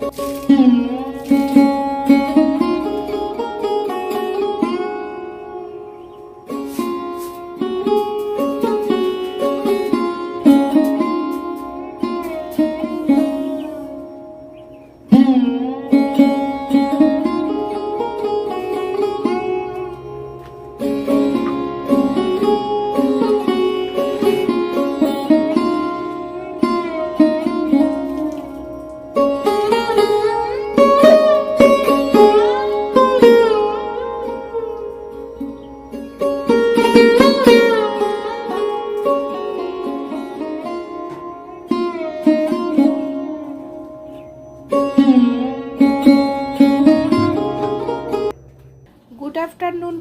Mm-hmm.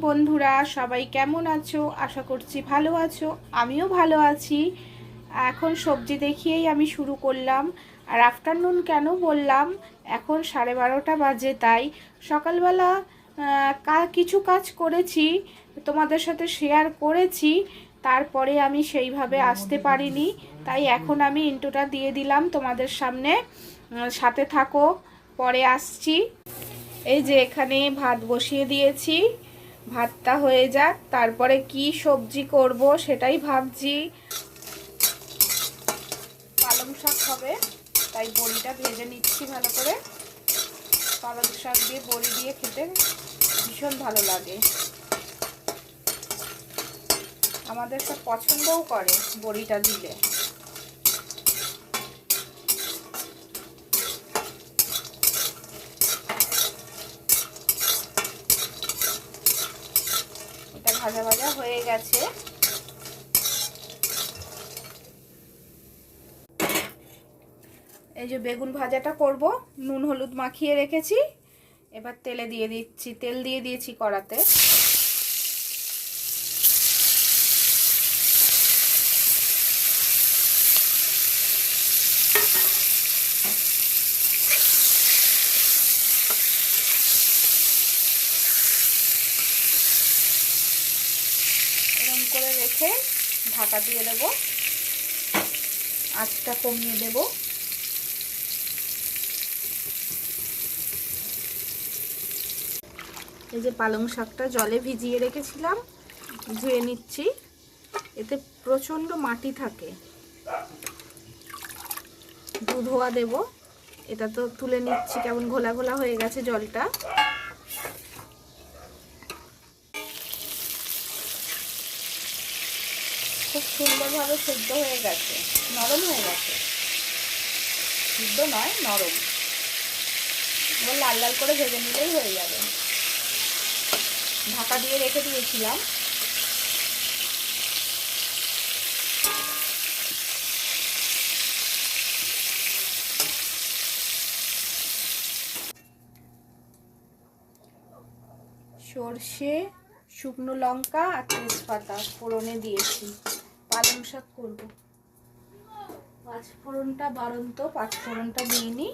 বন্ধুরা, সবাই কেমন আছো? আশা করছি ভালো আছো। আমিও ভালো আছি। এখন সবজি দেখিয়েই আমি শুরু করলাম। আর আফটারনুন কেন বললাম? এখন সাড়ে বারোটা বাজে, তাই সকালবেলা কিছু কাজ করেছি, তোমাদের সাথে শেয়ার করেছি। তারপরে আমি সেইভাবে আসতে পারিনি। তাই এখন আমি ইন্টোটা দিয়ে দিলাম তোমাদের সামনে। সাথে থাকো, পরে আসছি। এই যে এখানে ভাত বসিয়ে দিয়েছি। ভাতটা হয়ে যাক, তারপরে কি সবজি করব সেটাই ভাবছি। পালং শাক হবে, তাই বড়িটা ভেজে নিচ্ছি ভালো করে। পালং শাক দিয়ে বড়ি দিয়ে খেতে ভীষণ ভালো লাগে। আমাদের সব পছন্দও করে বড়িটা দিলে এটা ভাজা ভাজা হয়ে গেছে। এই যে বেগুন ভাজাটা করব, নুন হলুদ মাখিয়ে রেখেছি। এবার তেলে দিয়ে দিচ্ছি, তেল দিয়ে দিয়েছি কড়াতে। করে রেখে ঢাকা দিয়ে দেবো। আঁচটা কমিয়ে দেব। এই যে পালং শাকটা জলে ভিজিয়ে রেখেছিলাম, ধুয়ে নিচ্ছি। এতে প্রচণ্ড মাটি থাকে। দুধ ধোয়া দেব। এটা তো তুলে নিচ্ছি, কেমন ঘোলা ঘোলা হয়ে গেছে জলটা। খুব সুন্দরভাবে সেদ্ধ হয়ে গেছে, নরম হয়ে গেছে। সিদ্ধ নয়, নরম। এবার লাল লাল করে ভেজে নিলেই হয়ে যাবে। ঢাকা দিয়ে রেখে দিয়েছিলাম। সর্ষে, শুকনো লঙ্কা আর তেজপাতা ফোড়নে দিয়েছি। পালং শাক করব। পাঁচ ফোড়নটা বাড়ন্ত পাঁচ ফোড়নটা দিয়ে নিই।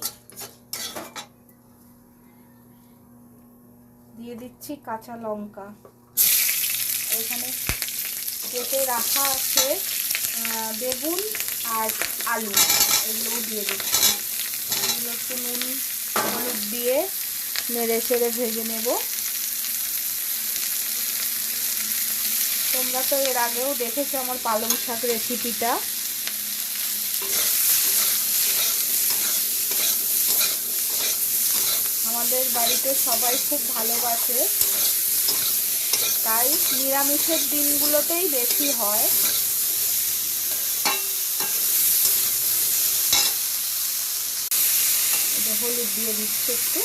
দিয়ে দিচ্ছি কাঁচা লঙ্কা। এখানে কেটে রাখা আছে বেগুন আর আলু। এগুলোও দিয়ে দিচ্ছি। এগুলো একটু নুন, হলুদ দিয়ে নেড়ে চেড়ে ভেজে নেব। তোমরা তো এর আগেও দেখেছ আমার পালং শাক রেসিপিটা। আমাদের বাড়িতে সবাই খুব ভালোবাসে, তাই নিরামিষের দিনগুলোতেই বেশি হয়। হলুদ দিয়ে দিচ্ছি একটু।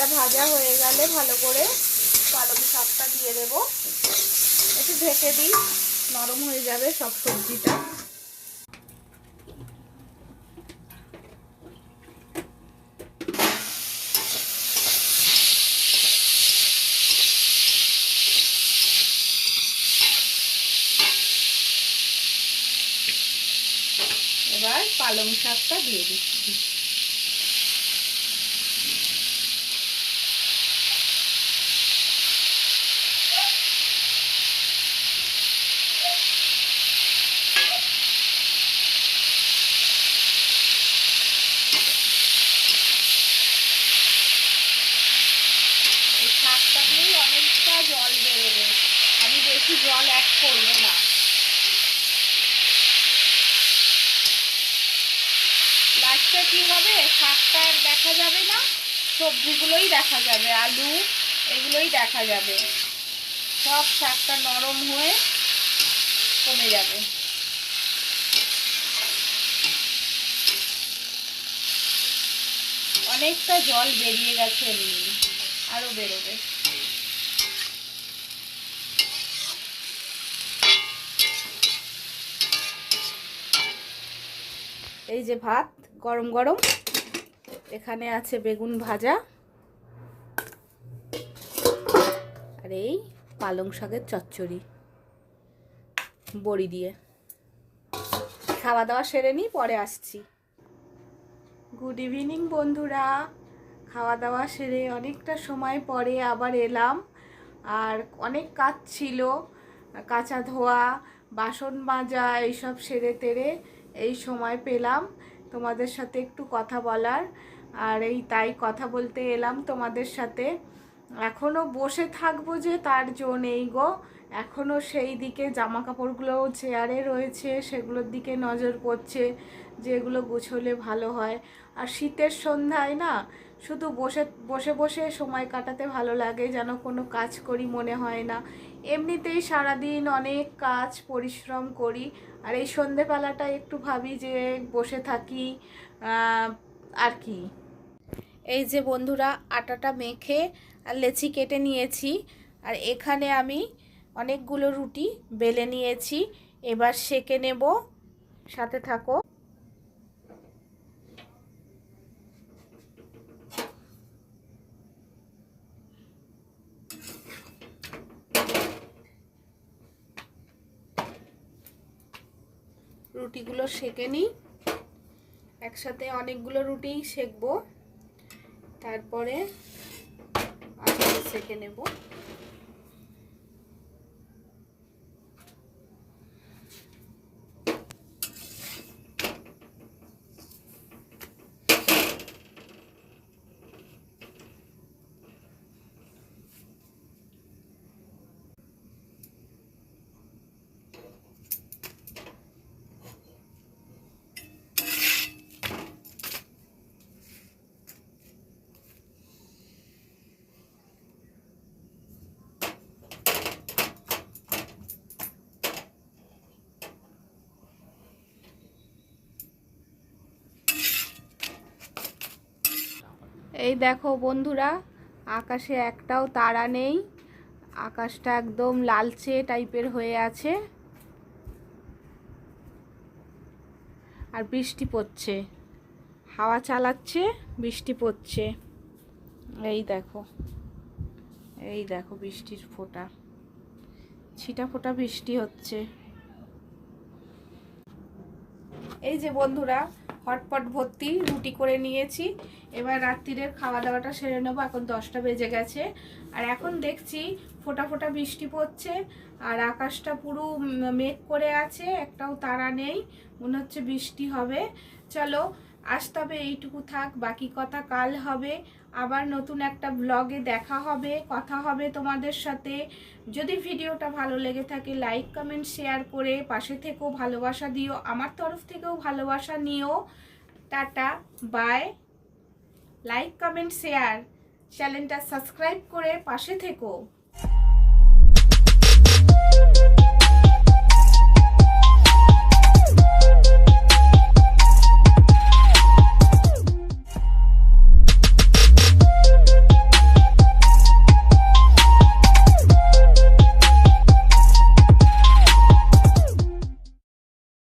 এটা ভাজা হয়ে গেলে ভালো করে পালং শাকটা দিয়ে দেবো। একটু ঢেকে দিই, নরম হয়ে যাবে সব সবজিটা। এবার পালং শাকটা দিয়ে দিচ্ছি। বেশি জল অ্যাড করব না। লাস্টে কি হবে? শাকটা দেখা যাবে না। সবজিগুলোই দেখা যাবে। আলু, এগুলোই দেখা যাবে। সব শাকটা নরম হয়ে কমে যাবে। অনেকটা জল বেরিয়ে গেছে এমনি। আরও বেরোবে। এই যে ভাত, গরম গরম। এখানে আছে বেগুন ভাজা। আর এই পালং শাকের চচ্চড়ি। বড়ি দিয়ে। খাওয়া দাওয়া সেরে নিই পরে আসছি। গুড ইভিনিং বন্ধুরা। খাওয়া দাওয়া সেরে অনেকটা সময় পরে আবার এলাম। আর অনেক কাজ ছিল। কাঁচা ধোয়া, বাসন মাজা, এইসব সেরে তেরে এই সময় পেলাম তোমাদের সাথে একটু কথা বলার। আর এই তাই কথা বলতে এলাম তোমাদের সাথে। এখনও বসে থাকব যে তার জো নেই গো। এখনও সেই দিকে জামা কাপড়গুলো চেয়ারে রয়েছে, সেগুলোর দিকে নজর পড়ছে যে এগুলো গুছোলে ভালো হয়। আর শীতের সন্ধ্যায় না, শুধু বসে বসে বসে সময় কাটাতে ভালো লাগে, যেন কোনো কাজ করি মনে হয় না। এমনিতেই সারাদিন অনেক কাজ, পরিশ্রম করি, আর এই সন্ধেবেলাটা একটু ভাবি যে বসে থাকি আর কি। এই যে বন্ধুরা, আটাটা মেখে আর লেচি কেটে নিয়েছি, আর এখানে আমি অনেকগুলো রুটি বেলে নিয়েছি। এবার সেকে নেব। সাথে থাকো। রুটিগুলো সেকে নিই। একসাথে অনেকগুলো রুটি সেকবো। তারপরে আস্তে সেকে নেব। এই দেখো বন্ধুরা, আকাশে একটাও তারা নেই। আকাশটা একদম লালচে টাইপের হয়ে আছে। আর বৃষ্টি পড়ছে। হাওয়া চালাচ্ছে, বৃষ্টি পড়ছে। এই দেখো এই দেখো বৃষ্টির ফোঁটা। ছিটা ফোঁটা বৃষ্টি হচ্ছে। এই যে বন্ধুরা হটপট ভর্তি, রুটি করে নিয়েছি। এবার রাত্রিরের খাওয়া দাওয়াটা সেরে নেব, এখন দশটা বেজে গেছে। আর এখন দেখছি ফোটা ফোটা বৃষ্টি পড়ছে, আর আকাশটা পুরো মেঘ করে আছে, একটাও তারা নেই, মনে হচ্ছে বৃষ্টি হবে। চলো, আজ তবে এইটুকু থাক, বাকি কথা কাল হবে। আবার নতুন একটা ব্লগে দেখা হবে, কথা হবে তোমাদের সাথে। যদি ভিডিওটা ভালো লেগে থাকে লাইক কমেন্ট শেয়ার করে পাশে থেকেও ভালোবাসা দিও, আমার তরফ থেকেও ভালোবাসা নিও। Tata bye like comment share চ্যানেলটা সাবস্ক্রাইব করে পাশে থেকো।